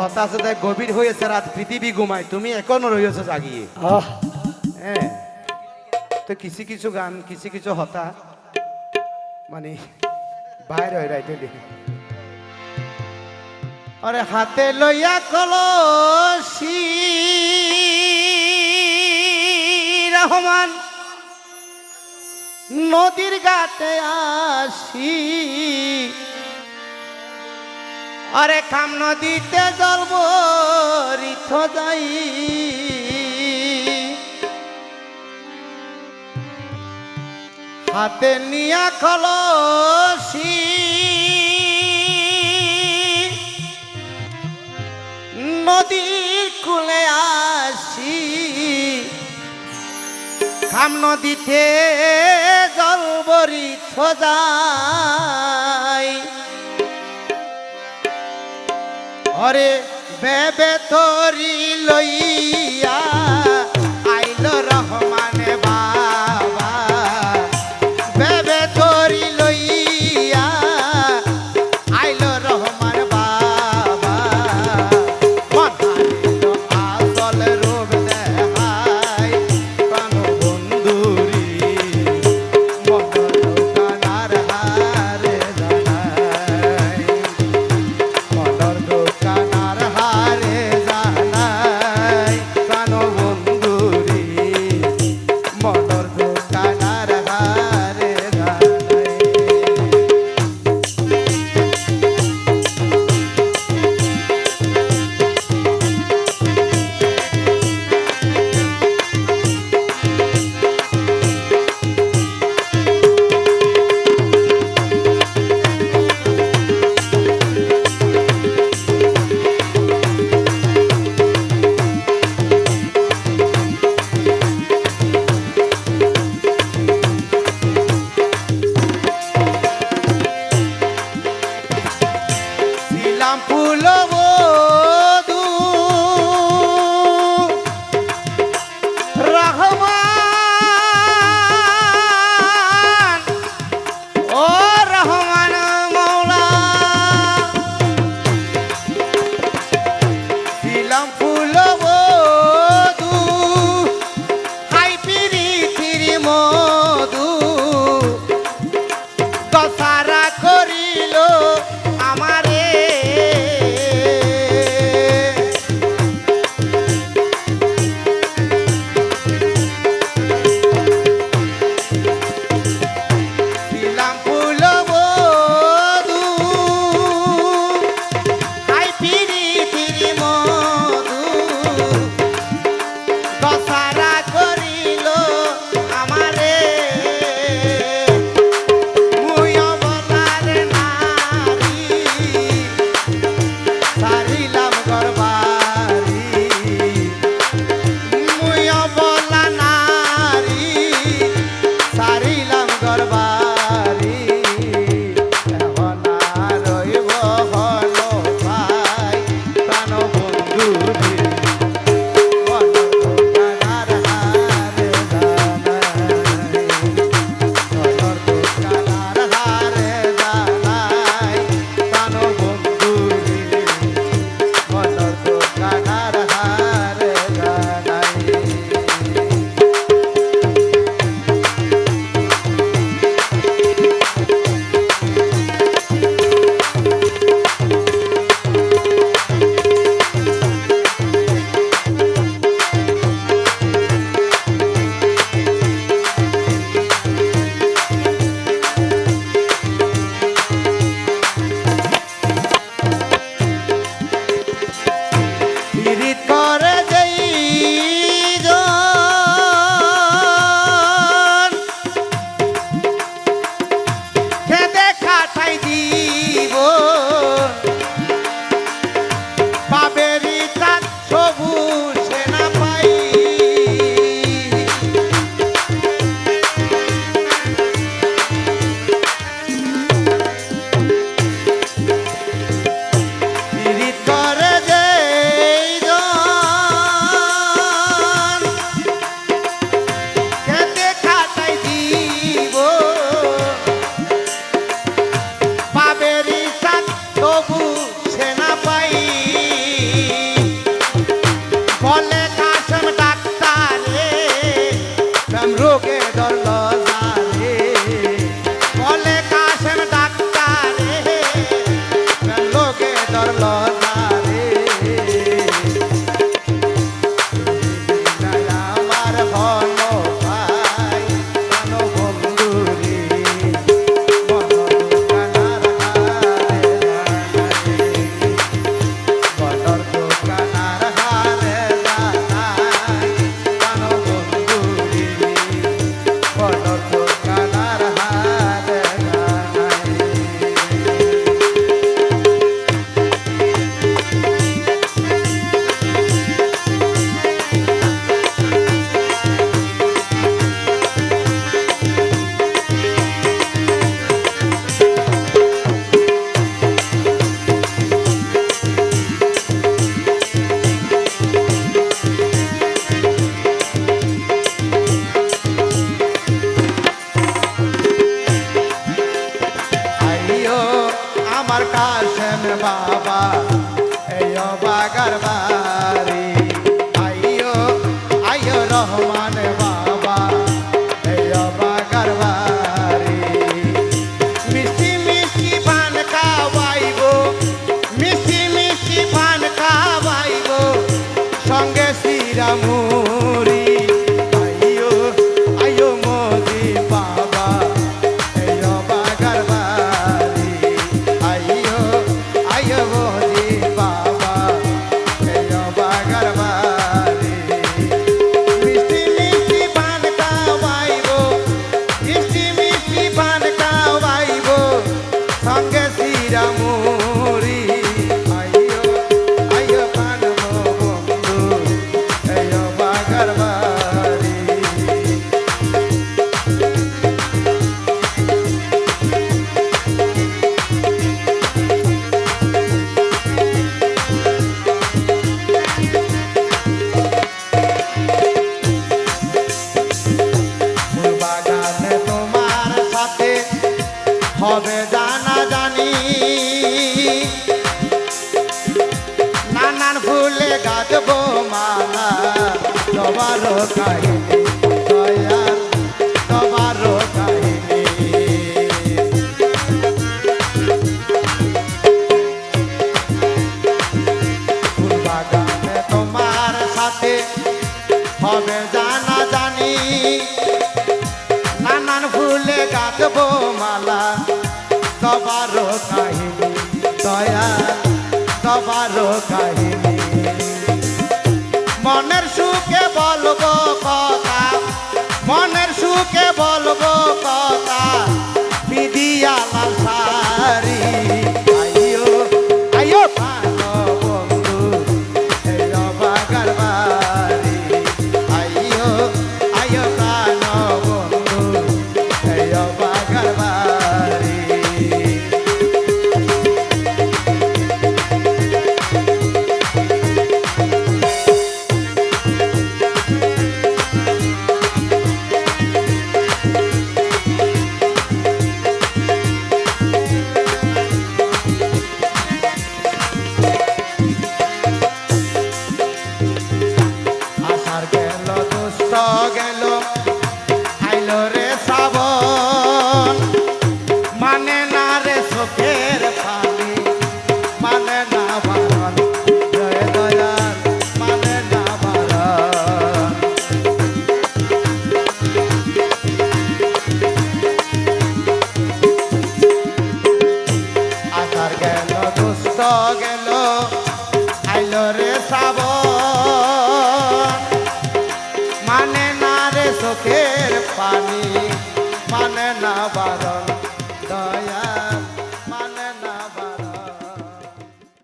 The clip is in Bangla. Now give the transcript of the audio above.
হতাশে দেখ গভীর হয়েছে রাত পৃথিবী ঘুমায়। তুমি এখনও রয়েছো জাগিয়ে। হ্যাঁ তো কিছু কিছু গান কিছু কিছু হতা মানে বাইরে হয়ে রাইতে দেখি। আরে হাতে লইয়া কলসি রহমান নদীর ঘাটে আসি। আরে খাম নদীতে জল বরিথ যাই হাতে নিয়া কলসি নদীর কুলে আসি। খাম নদীতে জল বরিথ অরে বেবে তরি লইয়া বাবা এই বাগার বা হবে জানা জানি নানান ফুলে গাছ বোমা তোমার কাহিনী। cai গেল